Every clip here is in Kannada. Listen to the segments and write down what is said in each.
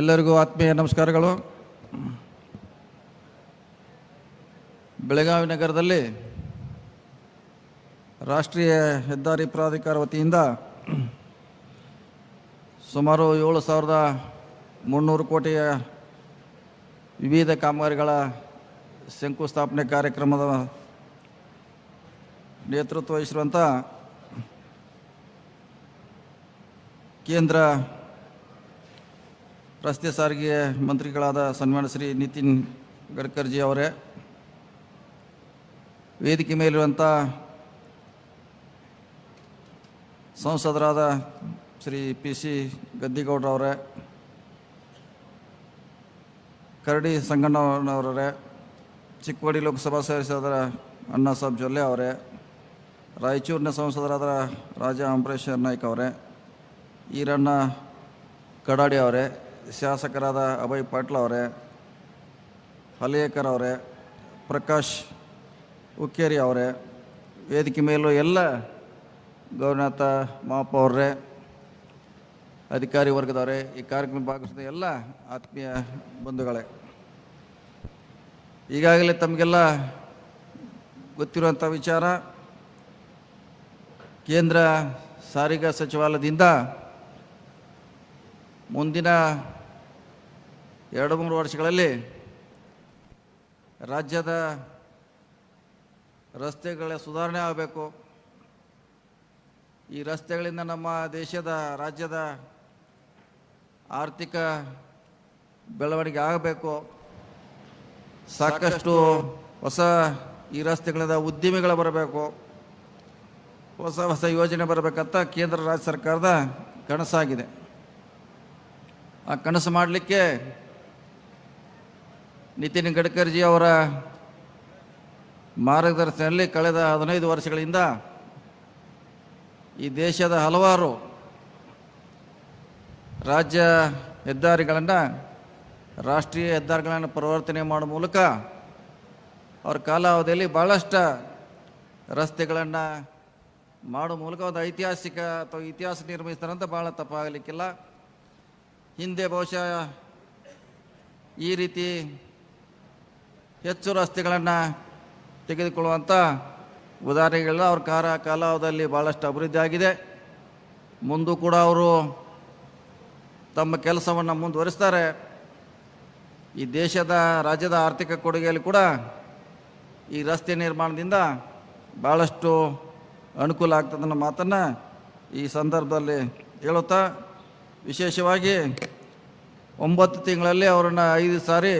ಎಲ್ಲರಿಗೂ ಆತ್ಮೀಯ ನಮಸ್ಕಾರಗಳು. ಬೆಳಗಾವಿ ನಗರದಲ್ಲಿ ರಾಷ್ಟ್ರೀಯ ಹೆದ್ದಾರಿ ಪ್ರಾಧಿಕಾರ ವತಿಯಿಂದ ಸುಮಾರು ಏಳು ಸಾವಿರದ ಮುನ್ನೂರು ಕೋಟಿಯ ವಿವಿಧ ಕಾಮಗಾರಿಗಳ ಶಂಕುಸ್ಥಾಪನೆ ಕಾರ್ಯಕ್ರಮದ ನೇತೃತ್ವ ವಹಿಸಿರುವಂಥ ಕೇಂದ್ರ ರಸ್ತೆ ಸಾರಿಗೆ ಮಂತ್ರಿಗಳಾದ ಸನ್ಮಾನ ಶ್ರೀ ನಿತಿನ್ ಗಡ್ಕರ್ಜಿ ಅವರೇ, ವೇದಿಕೆ ಮೇಲಿರುವಂಥ ಸಂಸದರಾದ ಶ್ರೀ ಪಿ ಸಿ ಗದ್ದಿಗೌಡ್ರವರೇ ಕರಡಿ ಸಂಗಣ್ಣನವರೇ ಚಿಕ್ಕವಡಿ ಲೋಕಸಭಾ ಸದಸ್ಯರಾದ ಅಣ್ಣಾ ಸಾಬ್ ಜೊಲ್ಲೆ ಅವರೇ, ರಾಯಚೂರಿನ ಸಂಸದರಾದ ರಾಜ ಅಂಬರೇಶ್ವರ್ ನಾಯ್ಕ ಅವರೇ, ಈರಣ್ಣ ಕಡಾಡಿ ಅವರೇ ಶಾಸಕರಾದ ಅಭಯ್ ಪಾಟ್ಲ ಅವರೇ, ಹಲೇಕರ್ ಅವರೇ, ಪ್ರಕಾಶ್ ಉಕ್ಕೇರಿ ಅವರೇ, ವೇದಿಕೆ ಮೇಲೂ ಎಲ್ಲ ಗೌರನಾಥ ಮಾಪ ಅವರೇ, ಅಧಿಕಾರಿ ವರ್ಗದವರೇ, ಈ ಕಾರ್ಯಕ್ರಮ ಭಾಗವಹಿಸಿದ ಎಲ್ಲ ಆತ್ಮೀಯ ಬಂಧುಗಳೇ. ಈಗಾಗಲೇ ತಮಗೆಲ್ಲ ಗೊತ್ತಿರುವಂಥ ವಿಚಾರ, ಕೇಂದ್ರ ಸಾರಿಗೆ ಸಚಿವಾಲಯದಿಂದ ಮುಂದಿನ ಎರಡು ಮೂರು ವರ್ಷಗಳಲ್ಲಿ ರಾಜ್ಯದ ರಸ್ತೆಗಳ ಸುಧಾರಣೆ ಆಗಬೇಕು. ಈ ರಸ್ತೆಗಳಿಂದ ನಮ್ಮ ದೇಶದ, ರಾಜ್ಯದ ಆರ್ಥಿಕ ಬೆಳವಣಿಗೆ ಆಗಬೇಕು. ಸಾಕಷ್ಟು ಹೊಸ ಈ ರಸ್ತೆಗಳಿಂದ ಉದ್ದಿಮೆಗಳು ಬರಬೇಕು. ಹೊಸ ಹೊಸ ಯೋಜನೆ ಬರಬೇಕಂತ ಕೇಂದ್ರ ರಾಜ್ಯ ಸರ್ಕಾರದ ಕನಸಾಗಿದೆ. ಆ ಕನಸು ಮಾಡಲಿಕ್ಕೆ ನಿತಿನ್ ಗಡ್ಕರ್ಜಿ ಅವರ ಮಾರ್ಗದರ್ಶನದಲ್ಲಿ ಕಳೆದ ಹದಿನೈದು ವರ್ಷಗಳಿಂದ ಈ ದೇಶದ ಹಲವಾರು ರಾಜ್ಯ ಹೆದ್ದಾರಿಗಳನ್ನು, ರಾಷ್ಟ್ರೀಯ ಹೆದ್ದಾರಿಗಳನ್ನು ಪರಿವರ್ತನೆ ಮಾಡೋ ಮೂಲಕ ಅವ್ರ ಕಾಲಾವಧಿಯಲ್ಲಿ ಭಾಳಷ್ಟು ರಸ್ತೆಗಳನ್ನು ಮಾಡೋ ಮೂಲಕ ಒಂದು ಐತಿಹಾಸಿಕ ಅಥವಾ ಇತಿಹಾಸ ನಿರ್ಮಿಸ್ತಾರಂತ ಭಾಳ ತಪ್ಪಾಗಲಿಕ್ಕಿಲ್ಲ. ಹಿಂದೆ ಬಹುಶಃ ಈ ರೀತಿ ಹೆಚ್ಚು ರಸ್ತೆಗಳನ್ನು ತೆಗೆದುಕೊಳ್ಳುವಂಥ ಉದಾಹರಣೆಗಳ ಅವ್ರ ಕಾರ ಕಾಲಾವಧಿಯಲ್ಲಿ ಭಾಳಷ್ಟು ಅಭಿವೃದ್ಧಿ ಆಗಿದೆ. ಮುಂದೂ ಕೂಡ ಅವರು ತಮ್ಮ ಕೆಲಸವನ್ನು ಮುಂದುವರಿಸ್ತಾರೆ. ಈ ದೇಶದ, ರಾಜ್ಯದ ಆರ್ಥಿಕ ಕೊಡುಗೆಯಲ್ಲಿ ಕೂಡ ಈ ರಸ್ತೆ ನಿರ್ಮಾಣದಿಂದ ಭಾಳಷ್ಟು ಅನುಕೂಲ ಆಗ್ತದನ್ನೋ ಮಾತನ್ನು ಈ ಸಂದರ್ಭದಲ್ಲಿ ಹೇಳುತ್ತಾ ವಿಶೇಷವಾಗಿ ಒಂಬತ್ತು ತಿಂಗಳಲ್ಲಿ ಅವರನ್ನು ಐದು ಸಾರಿ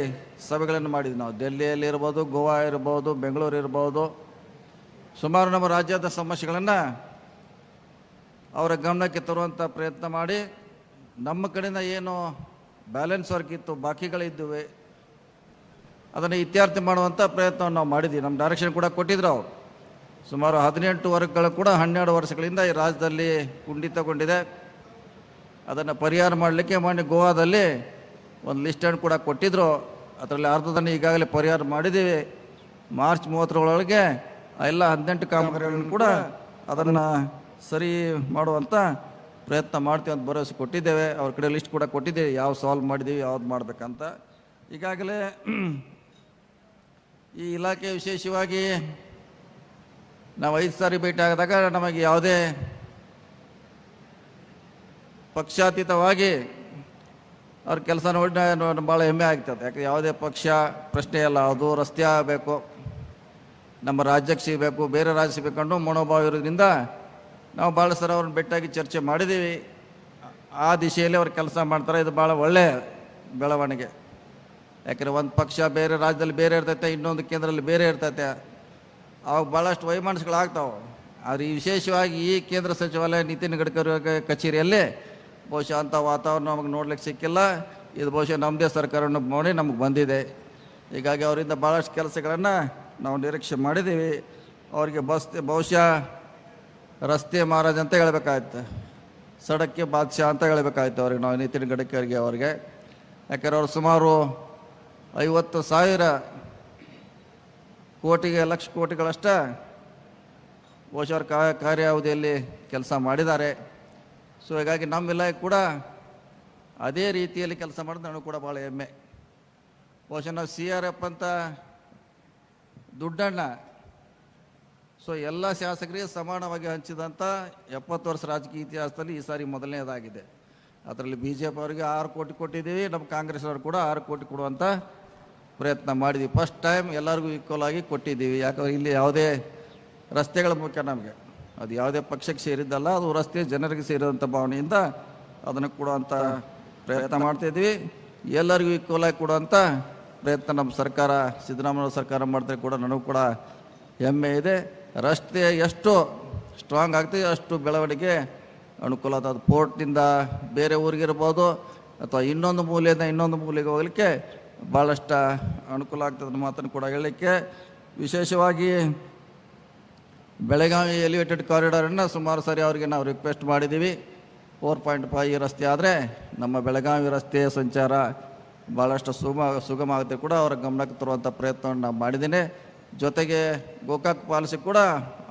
ಸಭೆಗಳನ್ನು ಮಾಡಿದ್ವಿ ನಾವು. ದೆಲ್ಲಿಯಲ್ಲಿ ಇರ್ಬೋದು, ಗೋವಾ ಇರ್ಬೋದು, ಬೆಂಗಳೂರು ಇರ್ಬೋದು. ಸುಮಾರು ನಮ್ಮ ರಾಜ್ಯದ ಸಮಸ್ಯೆಗಳನ್ನು ಅವರ ಗಮನಕ್ಕೆ ತರುವಂಥ ಪ್ರಯತ್ನ ಮಾಡಿ ನಮ್ಮ ಕಡೆಯಿಂದ ಏನು ಬ್ಯಾಲೆನ್ಸ್ ವರ್ಕ್ ಇತ್ತು, ಬಾಕಿಗಳಿದ್ದುವೆ, ಅದನ್ನು ಇತ್ಯಾರ್ಥಿ ಮಾಡುವಂಥ ಪ್ರಯತ್ನವನ್ನು ನಾವು ಮಾಡಿದ್ವಿ. ನಮ್ಮ ಡೈರೆಕ್ಷನ್ ಕೂಡ ಕೊಟ್ಟಿದ್ರು ಅವರು. ಸುಮಾರು ಹದಿನೆಂಟು ವರ್ಗಗಳು ಕೂಡ ಹನ್ನೆರಡು ವರ್ಷಗಳಿಂದ ಈ ರಾಜ್ಯದಲ್ಲಿ ಕುಂಠಿತಗೊಂಡಿದೆ. ಅದನ್ನು ಪರಿಹಾರ ಮಾಡಲಿಕ್ಕೆ ಮೊನ್ನೆ ಗೋವಾದಲ್ಲಿ ಒಂದು ಲಿಸ್ಟನ್ನು ಕೂಡ ಕೊಟ್ಟಿದ್ದರು ಅದರಲ್ಲಿ ಅರ್ಧದನ್ನು ಈಗಾಗಲೇ ಪರಿಹಾರ ಮಾಡಿದ್ದೀವಿ. ಮಾರ್ಚ್ ಮೂವತ್ತರೊಳಗೆ ಎಲ್ಲ ಹದಿನೆಂಟು ಕಾಮಗಾರಿಗಳನ್ನು ಕೂಡ ಅದನ್ನು ಸರಿ ಮಾಡುವಂಥ ಪ್ರಯತ್ನ ಮಾಡ್ತೀವಿ ಅಂತ ಭರವಸೆ ಕೊಟ್ಟಿದ್ದೇವೆ. ಅವ್ರ ಕಡೆ ಲಿಸ್ಟ್ ಕೂಡ ಕೊಟ್ಟಿದ್ದೀವಿ. ಯಾವ ಸಾಲ್ವ್ ಮಾಡಿದ್ದೀವಿ, ಯಾವ್ದು ಮಾಡಬೇಕಂತ. ಈಗಾಗಲೇ ಈ ಇಲಾಖೆ ವಿಶೇಷವಾಗಿ ನಾವು ಐದು ಸಾರಿ ಭೇಟಿ ಆದಾಗ ನಮಗೆ ಯಾವುದೇ ಪಕ್ಷಾತೀತವಾಗಿ ಅವ್ರ ಕೆಲಸ ನೋಡಿ ಭಾಳ ಹೆಮ್ಮೆ ಆಗ್ತದೆ. ಯಾಕೆ ಯಾವುದೇ ಪಕ್ಷ, ಪ್ರಶ್ನೆ ಅಲ್ಲ ಅದು ರಸ್ತೆ ಆಗಬೇಕು. ನಮ್ಮ ರಾಜ್ಯಕ್ಕೆ ಸಿಗಬೇಕು. ಬೇರೆ ರಾಜ್ಯ ಸಿಗಬೇಕು ಮನೋಭಾವ ಇರೋದ್ರಿಂದ ನಾವು ಭಾಳ ಸರ್ ಅವ್ರನ್ನ ಬೆಟ್ಟಾಗಿ ಚರ್ಚೆ ಮಾಡಿದ್ದೀವಿ. ಆ ದಿಶೆಯಲ್ಲಿ ಅವ್ರು ಕೆಲಸ ಮಾಡ್ತಾರೆ. ಇದು ಭಾಳ ಒಳ್ಳೆಯ ಬೆಳವಣಿಗೆ. ಯಾಕಂದರೆ ಒಂದು ಪಕ್ಷ ಬೇರೆ ರಾಜ್ಯದಲ್ಲಿ ಬೇರೆ ಇರ್ತೈತೆ, ಇನ್ನೊಂದು ಕೇಂದ್ರದಲ್ಲಿ ಬೇರೆ ಇರ್ತೈತೆ. ಅವಾಗ ಭಾಳಷ್ಟು ವೈಮನಸ್ಸುಗಳಾಗ್ತಾವೆ ಆದರೆ ವಿಶೇಷವಾಗಿ ಈ ಕೇಂದ್ರ ಸಚಿವಾಲಯ ನಿತಿನ್ ಗಡ್ಕರಿ ಕಚೇರಿಯಲ್ಲಿ ಬಹುಶಃ ಅಂಥ ವಾತಾವರಣ ನಮಗೆ ನೋಡ್ಲಿಕ್ಕೆ ಸಿಕ್ಕಿಲ್ಲ. ಇದು ಬಹುಶಃ ನಮ್ಮದೇ ಸರ್ಕಾರವನ್ನು ಮಾಡಿ ನಮಗೆ ಬಂದಿದೆ. ಹೀಗಾಗಿ ಅವರಿಂದ ಭಾಳಷ್ಟು ಕೆಲಸಗಳನ್ನು ನಾವು ನಿರೀಕ್ಷೆ ಮಾಡಿದ್ದೀವಿ. ಅವರಿಗೆ ಬಸ್, ಬಹುಶಃ ರಸ್ತೆ ಮಹಾರಾಜ ಅಂತ ಹೇಳ್ಬೇಕಾಯ್ತು. ಸಡಕ್ಕೆ ಬಾದ್ಶಾ ಅಂತ ಹೇಳ್ಬೇಕಾಯ್ತು ಅವ್ರಿಗೆ ನಾವು ನಿತಿನ್ ಗಡ್ಕರಿಗೆ ಅವ್ರಿಗೆ. ಯಾಕಂದ್ರೆ ಅವ್ರು ಸುಮಾರು ಐವತ್ತು ಸಾವಿರ ಕೋಟಿಗೆ, ಲಕ್ಷ ಕೋಟಿಗಳಷ್ಟ ಬಹುಶಃ ಅವ್ರ ಕಾರ್ಯಾವಧಿಯಲ್ಲಿ ಕೆಲಸ ಮಾಡಿದ್ದಾರೆ. ಸೊ ಹೀಗಾಗಿ ನಮ್ಮ ಇಲಾಖೆ ಕೂಡ ಅದೇ ರೀತಿಯಲ್ಲಿ ಕೆಲಸ ಮಾಡೋದು ನನಗೆ ಕೂಡ ಭಾಳ ಹೆಮ್ಮೆ. ಬಹುಶಃ ನಾವು ಸಿ ಆರ್ ಎಫ್ ಅಂತ ದುಡ್ಡಣ್ಣ. ಸೊ ಎಲ್ಲ ಶಾಸಕರಿಗೆ ಸಮಾನವಾಗಿ ಹಂಚಿದಂಥ ಎಪ್ಪತ್ತು ವರ್ಷ ರಾಜಕೀಯ ಇತಿಹಾಸದಲ್ಲಿ ಈ ಸಾರಿ ಮೊದಲನೇದಾಗಿದೆ. ಅದರಲ್ಲಿ ಬಿ ಜೆ ಪಿ ಅವರಿಗೆ ಆರು ಕೋಟಿ ಕೊಟ್ಟಿದ್ದೀವಿ, ನಮ್ಮ ಕಾಂಗ್ರೆಸ್ನವ್ರು ಕೂಡ ಆರು ಕೋಟಿ ಕೊಡುವಂಥ ಪ್ರಯತ್ನ ಮಾಡಿದ್ವಿ. ಫಸ್ಟ್ ಟೈಮ್ ಎಲ್ಲರಿಗೂ ಈಕ್ವಲ್ ಆಗಿ ಕೊಟ್ಟಿದ್ದೀವಿ. ಯಾಕಂದ್ರೆ ಇಲ್ಲಿ ಯಾವುದೇ ರಸ್ತೆಗಳ ಮುಖ್ಯ ನಮಗೆ. ಅದು ಯಾವುದೇ ಪಕ್ಷಕ್ಕೆ ಸೇರಿದ್ದಲ್ಲ, ಅದು ರಸ್ತೆ ಜನರಿಗೆ ಸೇರಿದಂಥ ಭಾವನೆಯಿಂದ ಅದನ್ನು ಕೊಡುವಂಥ ಪ್ರಯತ್ನ ಮಾಡ್ತಾಯಿದ್ವಿ ಎಲ್ಲರಿಗೂ ಈಕ್ವಲ್ ಆಗಿ ಕೊಡುವಂಥ ಪ್ರಯತ್ನ ನಮ್ಮ ಸರ್ಕಾರ, ಸಿದ್ದರಾಮಯ್ಯ ಸರ್ಕಾರ ಮಾಡ್ತಾರೆ ಕೂಡ ನನಗೂ ಕೂಡ ಹೆಮ್ಮೆ ಇದೆ. ರಸ್ತೆ ಎಷ್ಟು ಸ್ಟ್ರಾಂಗ್ ಆಗ್ತದೆ, ಅಷ್ಟು ಬೆಳವಣಿಗೆ ಅನುಕೂಲ ಅದು ಪೋರ್ಟ್ನಿಂದ ಬೇರೆ ಊರಿಗಿರ್ಬೋದು ಅಥವಾ ಇನ್ನೊಂದು ಮೂಲೆಯಿಂದ ಇನ್ನೊಂದು ಮೂಲೆಗೆ ಹೋಗಲಿಕ್ಕೆ ಭಾಳಷ್ಟು ಅನುಕೂಲ ಆಗ್ತದೆ ಮಾತನ್ನು ಕೂಡ ಹೇಳಲಿಕ್ಕೆ. ವಿಶೇಷವಾಗಿ ಬೆಳಗಾವಿ ಎಲಿವೇಟೆಡ್ ಕಾರಿಡಾರನ್ನು ಸುಮಾರು ಸಾರಿ ಅವರಿಗೆ ನಾವು ರಿಕ್ವೆಸ್ಟ್ ಮಾಡಿದ್ದೀವಿ ಫೋರ್ ಪಾಯಿಂಟ್ ಫೈವ್ ರಸ್ತೆ ಆದರೆ ನಮ್ಮ ಬೆಳಗಾವಿ ರಸ್ತೆಯ ಸಂಚಾರ ಭಾಳಷ್ಟು ಸುಗಮ ಸುಗಮ ಆಗುತ್ತೆ ಕೂಡ ಅವರ ಗಮನಕ್ಕೆ ತರುವಂಥ ಪ್ರಯತ್ನವನ್ನು ನಾವು ಮಾಡಿದ್ದೀನಿ. ಜೊತೆಗೆ ಗೋಕಾಕ್ ಪಾಲಿಸಿ ಕೂಡ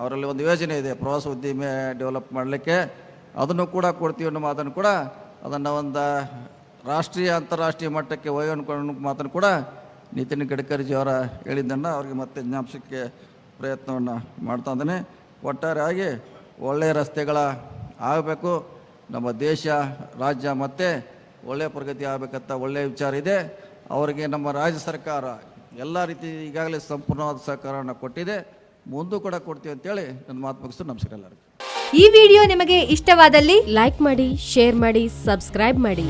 ಅವರಲ್ಲಿ ಒಂದು ಯೋಜನೆ ಇದೆ, ಪ್ರವಾಸ ಉದ್ದಿಮೆ ಡೆವಲಪ್ ಮಾಡಲಿಕ್ಕೆ. ಅದನ್ನು ಕೂಡ ಕೊಡ್ತೀವಿ ಅನ್ನೋ ಮಾತನ್ನು ಕೂಡ ಅದನ್ನು ಒಂದು ರಾಷ್ಟ್ರೀಯ, ಅಂತಾರಾಷ್ಟ್ರೀಯ ಮಟ್ಟಕ್ಕೆ ಒಯ್ಯನ್ಕೊಂಡು ಮಾತನ್ನು ಕೂಡ ನಿತಿನ್ ಗಡ್ಕರಿಜಿಯವರ ಹೇಳಿದ್ದನ್ನು ಅವರಿಗೆ ಮತ್ತೆ ಜ್ಞಾಪಿಸೋಕ್ಕೆ ಪ್ರಯತ್ನವನ್ನು ಮಾಡ್ತಾ ಇದ್ದೇನೆ. ಒಟ್ಟಾರೆಯಾಗಿ ಒಳ್ಳೆಯ ರಸ್ತೆಗಳ ಆಗಬೇಕು. ನಮ್ಮ ದೇಶ, ರಾಜ್ಯ ಮತ್ತು ಒಳ್ಳೆಯ ಪ್ರಗತಿ ಆಗಬೇಕಂತ ಒಳ್ಳೆಯ ವಿಚಾರ ಇದೆ. ಅವರಿಗೆ ನಮ್ಮ ರಾಜ್ಯ ಸರ್ಕಾರ ಎಲ್ಲ ರೀತಿ ಈಗಾಗಲೇ ಸಂಪೂರ್ಣವಾದ ಸಹಕಾರವನ್ನು ಕೊಟ್ಟಿದೆ. ಮುಂದೂ ಕೂಡ ಕೊಡ್ತೀವಿ ಅಂತೇಳಿ ನನ್ನ ಮಾತು ಮುಗಿಸ್ತು. ನಮಸ್ಕಾರ ಎಲ್ಲರಿಗೂ. ಈ ವಿಡಿಯೋ ನಿಮಗೆ ಇಷ್ಟವಾದಲ್ಲಿ ಲೈಕ್ ಮಾಡಿ, ಶೇರ್ ಮಾಡಿ, ಸಬ್ಸ್ಕ್ರೈಬ್ ಮಾಡಿ.